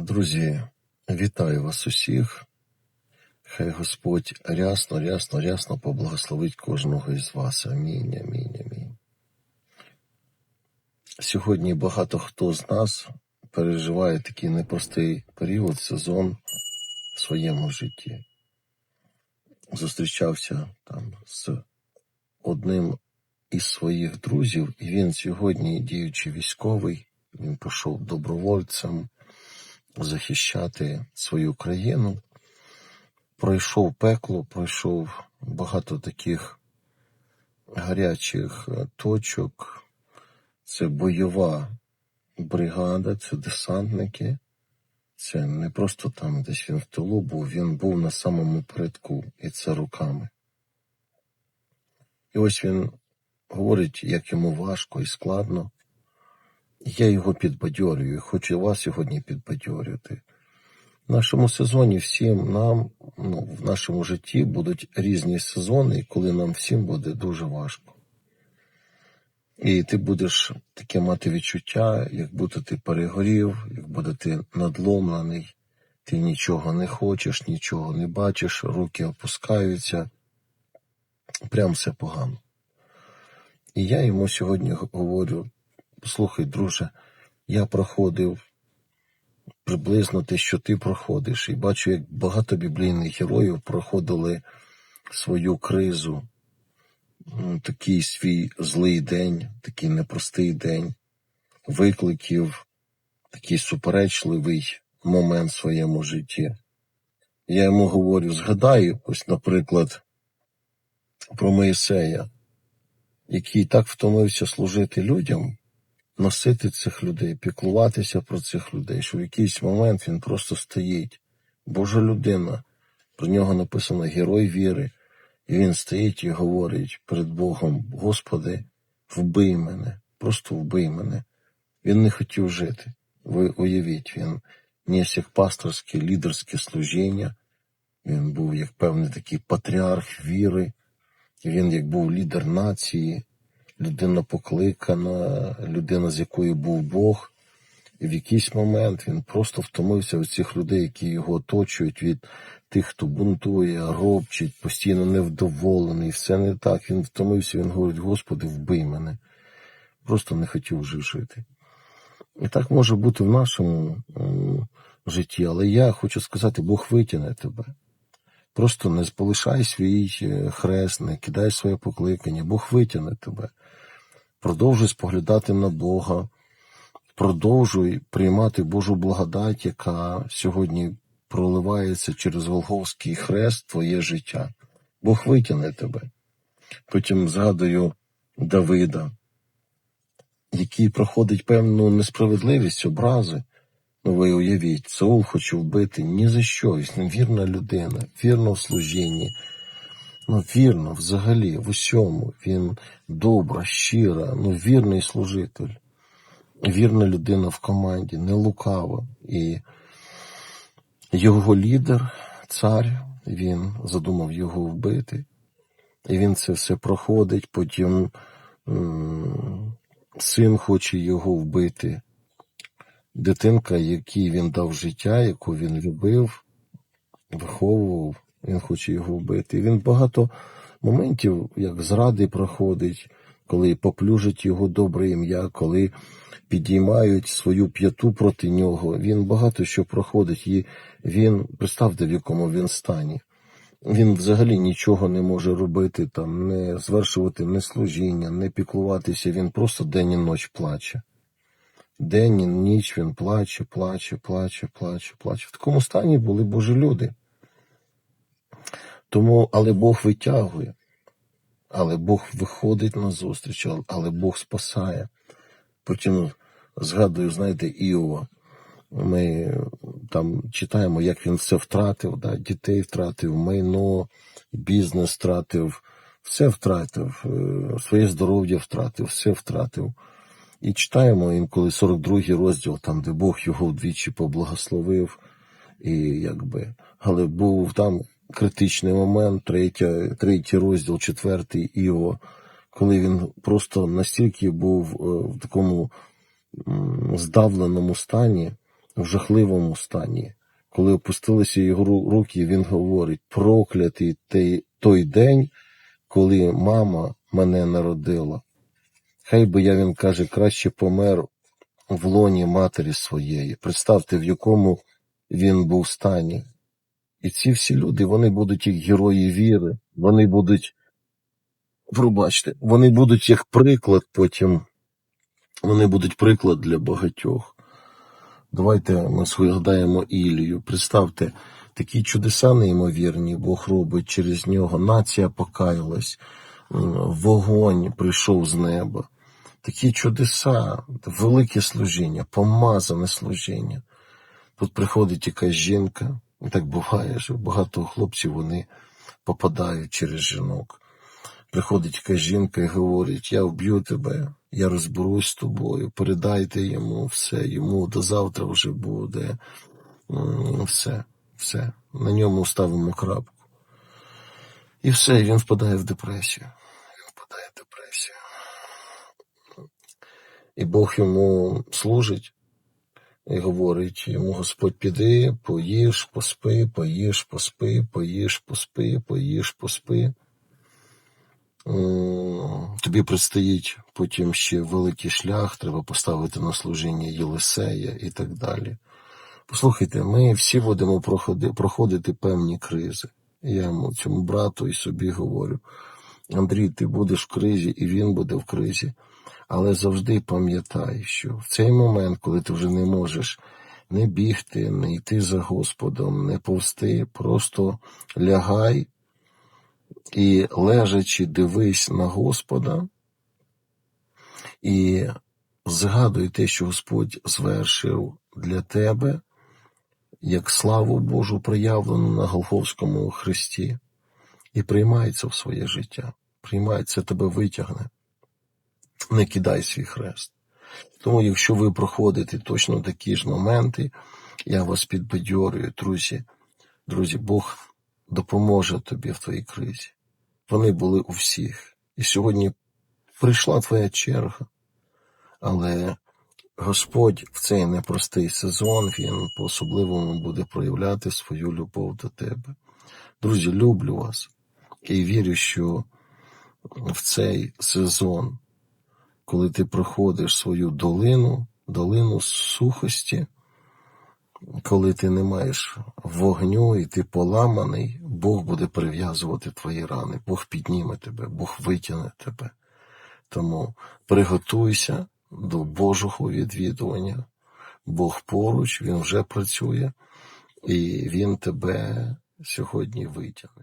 Друзі, вітаю вас усіх. Хай Господь рясно, рясно, рясно поблагословить кожного із вас. Амінь, амінь, амінь. Сьогодні багато хто з нас переживає такий непростий період, сезон в своєму житті. Зустрічався там з одним із своїх друзів, і він сьогодні, діючи військовий, він пішов добровольцем захищати свою країну. Пройшов пекло, пройшов багато таких гарячих е, точок. Це бойова бригада, це десантники. Це не просто там десь він в тилу був, він був на самому передку, і це руками. І ось він говорить, як йому важко і складно. Я його підбадьорюю, і хочу вас сьогодні підбадьорювати. В нашому сезоні всім нам, ну, в нашому житті будуть різні сезони, коли нам всім буде дуже важко. І ти будеш таке мати відчуття, як будто ти перегорів, як будто ти надломлений, ти нічого не хочеш, нічого не бачиш, руки опускаються, прям все погано. І я йому сьогодні говорю: слухай, друже, я проходив приблизно те, що ти проходиш, і бачу, як багато біблійних героїв проходили свою кризу, такий свій злий день, такий непростий день, викликів, такий суперечливий момент в своєму житті. Я йому говорю, згадай, ось, наприклад, про Моїсея, який так втомився служити людям, носити цих людей, піклуватися про цих людей, що в якийсь момент він просто стоїть. Божа людина, про нього написано герой віри, і він стоїть і говорить перед Богом: Господи, вбий мене, просто вбий мене. Він не хотів жити. Ви уявіть, він ніс як пасторське, лідерське служіння, він був як певний такий патріарх віри, він як був лідер нації, людина покликана, людина, з якою був Бог. І в якийсь момент він просто втомився від цих людей, які його оточують, від тих, хто бунтує, робчить, постійно невдоволений, все не так. Він втомився, він говорить, Господи, вбий мене. Просто не хотів вже жити. І так може бути в нашому житті, але я хочу сказати, Бог витягне тебе. Просто не полишай свій е, хрест, не кидай своє покликання, Бог витягне тебе. Продовжуй споглядати на Бога, продовжуй приймати Божу благодать, яка сьогодні проливається через Волговський хрест твоє життя. Бог витягне тебе. Потім згадую Давида, який проходить певну несправедливість, образи. Ну, ви уявіть, Саул хоче вбити ні за що, він вірна людина, вірна в служінні. Ну, вірно, взагалі, в усьому. Він добра, щира, ну, вірний служитель, вірна людина в команді, не лукава. І його лідер, цар, він задумав його вбити. І він це все проходить, потім син хоче його вбити. Дитинка, якій він дав життя, яку він любив, виховував, він хоче його вбити. Він багато моментів, як зради проходить, коли поплюжить його добре ім'я, коли підіймають свою п'яту проти нього. Він багато що проходить, і він, представте, в якому він стані. Він взагалі нічого не може робити, там, не звершувати не служіння, не піклуватися. Він просто день і ніч плаче. День і ніч він плаче, плаче, плаче, плаче, плаче. В такому стані були божі люди. Тому, але Бог витягує, але Бог виходить на зустріч, але Бог спасає. Потім згадую, знаєте, Іова. Ми там читаємо, як він все втратив, да, дітей втратив, майно, бізнес втратив, все втратив, е, своє здоров'я втратив, все втратив. І читаємо інколи 42-й розділ, там, де Бог його вдвічі поблагословив, і якби, але був там критичний момент, третя, третій розділ, четвертий Іо, коли він просто настільки був е, в такому здавленому стані, в жахливому стані. Коли опустилися його руки, він говорить: проклятий той, той день, коли мама мене народила. Хай би я, він каже, краще помер в лоні матері своєї. Представте, в якому він був стані. І ці всі люди, вони будуть як герої віри, вони будуть, пробачте, вони будуть як приклад потім, вони будуть приклад для багатьох. Давайте ми згадаємо Ілію. Представте, такі чудеса неймовірні Бог робить через нього. Нація покаялась, вогонь прийшов з неба. Такі чудеса, велике служіння, помазане служіння. Тут приходить якась жінка, так буває, що багато хлопців вони попадають через жінок. Приходить якась жінка і говорить: Я вб'ю тебе, я розберусь з тобою, передайте йому все, йому до завтра вже буде. Все, все. На ньому ставимо крапку. І все, він впадає в депресію. Він впадає в депресію. І Бог йому служить і говорить йому Господь, піди, поїж, поспи, поїж, поспи, поїж, поспи, поїж, поспи. Тобі предстоїть потім ще великий шлях, треба поставити на служіння Єлисея і так далі. Послухайте, ми всі будемо проходи- проходити певні кризи. Я цьому брату і собі говорю: Андрій, ти будеш в кризі, і він буде в кризі. Але завжди пам'ятай, що в цей момент, коли ти вже не можеш не бігти, не йти за Господом, не повсти, просто лягай і лежачи, дивись на Господа і згадуй те, що Господь звершив для тебе, як славу Божу проявлену на Голгофському Христі, і приймай в своє життя. Приймай, тебе витягне. Не кидай свій хрест. Тому, якщо ви проходите точно такі ж моменти, я вас підбадьорюю, друзі. Друзі, Бог допоможе тобі в твоїй кризі. Вони були у всіх. І сьогодні прийшла твоя черга. Але Господь в цей непростий сезон, Він по-особливому буде проявляти свою любов до тебе. Друзі, люблю вас і вірю, що в цей сезон, коли ти проходиш свою долину, долину сухості, коли ти не маєш вогню і ти поламаний, Бог буде прив'язувати твої рани, Бог підніме тебе, Бог витягне тебе. Тому приготуйся до Божого відвідування. Бог поруч, Він вже працює, і Він тебе сьогодні витягне.